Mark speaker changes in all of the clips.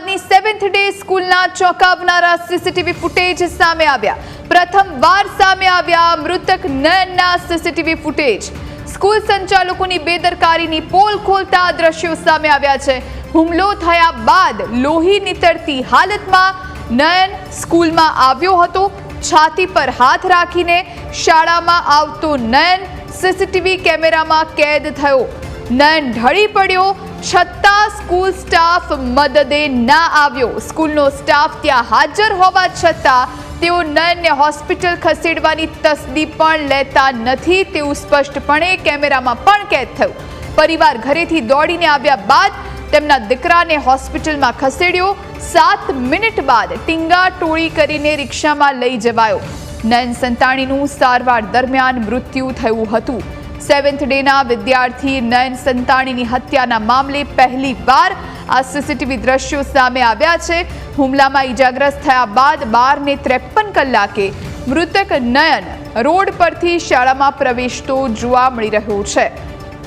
Speaker 1: અમદાવાદની seventh day સ્કૂલના ચોંકાવનારા CCTV footage સામે આવ્યા. પ્રથમવાર સામે આવ્યા મૃતક નયનના સીસીટીવી ફૂટેજ સ્કૂલ સંચાલકોની બેદરકારીની પોલ ખોલતા દ્રશ્યો સામે આવ્યા છે. હુમલો થયા બાદ લોહી નીતરતી હાલતમાં નયન સ્કૂલમાં આવ્યો હતો. છાતી પર હાથ રાખીને શાળામાં આવતો નયન સીસીટીવી કેમેરામાં કેદ થયો. નયન ઢળી પડ્યો છતાં સ્કૂલ સ્ટાફ મદદે ના આવ્યો. સ્કૂલનો સ્ટાફ ત્યાં હાજર હોવા છતાં તેઓ નયનને હોસ્પિટલ ખસેડવાની તસદી પણ લેતા નથી તેવું સ્પષ્ટપણે કેમેરામાં પણ કેદ થયું. પરિવાર ઘરેથી દોડીને આવ્યા બાદ તેમના દીકરાને હોસ્પિટલમાં ખસેડ્યો. સાત મિનિટ બાદ ટીંગા ટોળી કરીને રિક્ષામાં લઈ જવાયો. નયન સંતાણીનું સારવાર દરમિયાન મૃત્યુ થયું હતું. સેવન્થ ડેના વિદ્યાર્થી નયન સંતાણીની હત્યાના મામલે પહેલી વાર આ સીસીટીવી દ્રશ્યો સામે આવ્યા છે. હુમલામાં ઈજાગ્રસ્ત થયા બાદ બારને ત્રેપન કલાકે મૃતક નયન રોડ પરથી શાળામાં પ્રવેશતો જોવા મળી રહ્યો છે.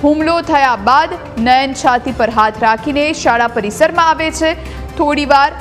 Speaker 1: હુમલો થયા બાદ નયન છાતી પર હાથ રાખીને શાળા પરિસરમાં આવે છે. થોડીવાર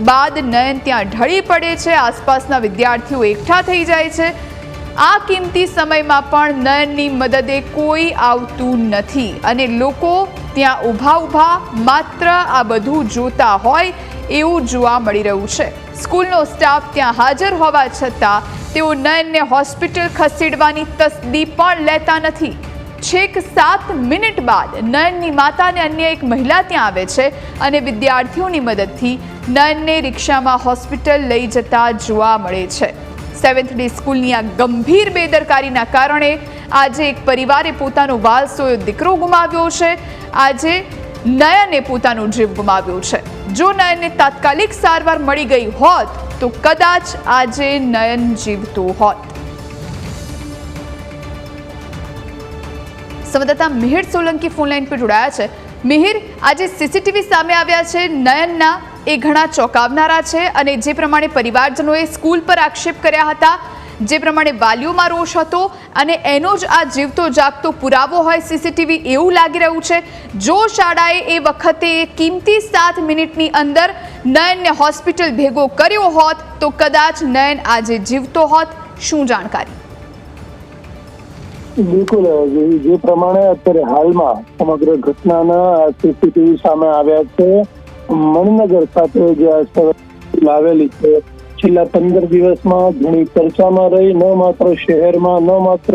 Speaker 1: બાદ નયન ત્યાં ઢળી પડે છે. આસપાસના વિદ્યાર્થીઓ એકઠા થઈ જાય છે. આ કિંમતી સમયમાં પણ નયનની મદદે કોઈ આવતું નથી. અને લોકો ત્યાં ઊભા ઊભા માત્ર આ બધું જોતા હોય એવું જોવા મળી રહ્યું છે. સ્કૂલનો સ્ટાફ ત્યાં હાજર હોવા છતાં તેઓ નયનને હોસ્પિટલ ખસેડવાની તસદી પણ લેતા નથી. છેક સાત મિનિટ બાદ નયનની માતા અને અન્ય એક મહિલા ત્યાં આવે છે અને વિદ્યાર્થીઓની મદદથી નયનને રિક્ષામાં હોસ્પિટલ લઈ જતા જોવા મળે છે. સેવન્થ ડે સ્કૂલની આ ગંભીર બેદરકારીના કારણે આજે એક પરિવારે પોતાનો વાલસોયો દીકરો ગુમાવ્યો છે. આજે નયને પોતાનો જીવ ગુમાવ્યો છે. જો નયનને તાત્કાલિક સારવાર મળી ગઈ હોત, તો કદાચ આજે નયન જીવતો હોત. સંવાદદાતા મિહિર સોલંકી ફોનલાઈન પર જોડાયા છે. મિહિર, આજે સીસીટીવી સામે આવ્યા છે. નયનના એ ઘણા ચોંકાવનારા છે અને જે પ્રમાણે પરિવારજનોએ સ્કૂલ પર આક્ષેપ કર્યા હતા, જે પ્રમાણે વાલીઓમાં રોષ હતો અને એનો જ આ જીવતો જાગતો પુરાવો હોય સીસીટીવી એવું લાગી રહ્યું છે, જો શાળાએ એ વખતે કિંમતી સાત મિનિટની અંદર નયનને હોસ્પિટલ ભેગો કર્યો હોત, તો કદાચ નયન આજે જીવતો હોત, શું જાણકારી?
Speaker 2: બિલકુલ જે પ્રમાણે અત્યારે હાલમાં સમગ્ર ઘટનાના સીસીટીવી સામે આવ્યા છે મણનગર ખાતે જે આ સ્થળ લાવેલી છે. છેલ્લા પંદર દિવસમાં ઘણી ચર્ચામાં રહી, ન માત્ર શહેરમાં, ન માત્ર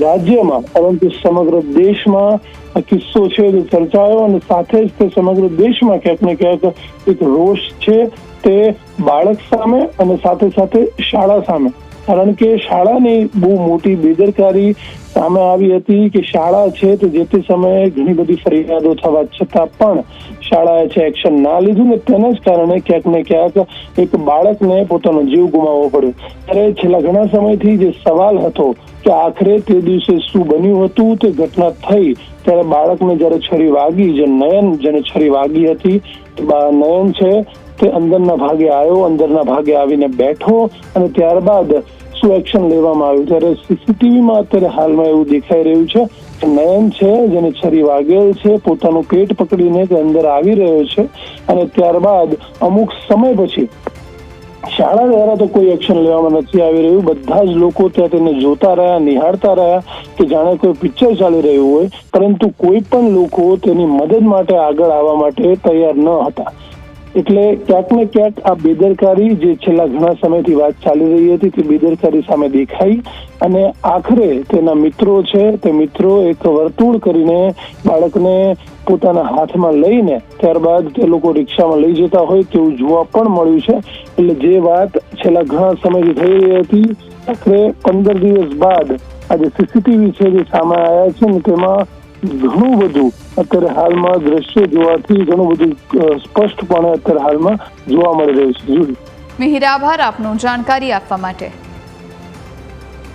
Speaker 2: રાજ્યમાં, પરંતુ સમગ્ર દેશમાં આ કિસ્સો છે જે ચર્ચાયો અને સાથે જ તે સમગ્ર દેશમાં ક્યાંક ને ક્યાંક એક રોષ છે તે બાળક સામે અને સાથે સાથે શાળા સામે. કારણ કે શાળાની બહુ મોટી બેદરકારી સામે આવી હતી કે શાળા છે તો જે તે સમયે ઘણી બધી ફરિયાદો થવા છતાં પણ શાળાએ છે એક્શન ના લીધું ને તેના જ કારણે ક્યાંક ને ક્યાંક એક બાળકને પોતાનો જીવ ગુમાવવો પડ્યો. ત્યારે છેલ્લા ઘણા સમયથી જે સવાલ હતો કે આખરે તે દિવસે શું બન્યું હતું તે ઘટના થઈ ત્યારે બાળકને જ્યારે છરી વાગી, જે નયન, જેને છરી વાગી હતી નયન છે તે અંદરના ભાગે આવ્યો, અંદરના ભાગે આવીને બેઠો અને ત્યારબાદ શું એક્શન લેવામાં આવ્યું. ત્યારે સીસીટીવીમાં અત્યારે હાલમાં એવું દેખાઈ રહ્યું છે નયન છે, જેને છરી વાગેલ છે, પોતાનું પેટ પકડીને તે અંદર આવી રહ્યો છે અને ત્યારબાદ અમુક સમય પછી શાળા દ્વારા તો કોઈ એક્શન લેવામાં નથી આવી રહ્યું. બધા જ લોકો ત્યાં તેને જોતા રહ્યા, નિહાળતા રહ્યા કે જાણે કોઈ પિક્ચર ચાલી રહ્યું હોય, પરંતુ કોઈ પણ લોકો તેની મદદ માટે આગળ આવવા માટે તૈયાર ન હતા. એટલે ક્યાંક ને ક્યાંક આ બેદરકારી જે છેલ્લા ઘણા સમયથી વાત ચાલી રહી હતી તે બેદરકારી સામે દેખાઈ અને આખરે તેના મિત્રો છે તે મિત્રો એક વર્તુળ કરીને બાળકને પોતાના હાથમાં લઈને ત્યારબાદ તે લોકો રિક્ષામાં લઈ જતા હોય તેવું જોવા પણ મળ્યું છે. એટલે જે વાત છેલ્લા ઘણા સમયથી થઈ રહી હતી, આખરે પંદર દિવસ બાદ આજે સીસીટીવી છે જે સામે આવ્યા છે ને તેમાં ઘણું બધું અત્યારે હાલમાં દ્રશ્ય જોવાથી ઘણું બધું સ્પષ્ટપણે અત્યારે હાલમાં જોવા મળી રહ્યું છે. જુડી
Speaker 1: મિહિર, આભાર આપનો જાણકારી આપવા માટે.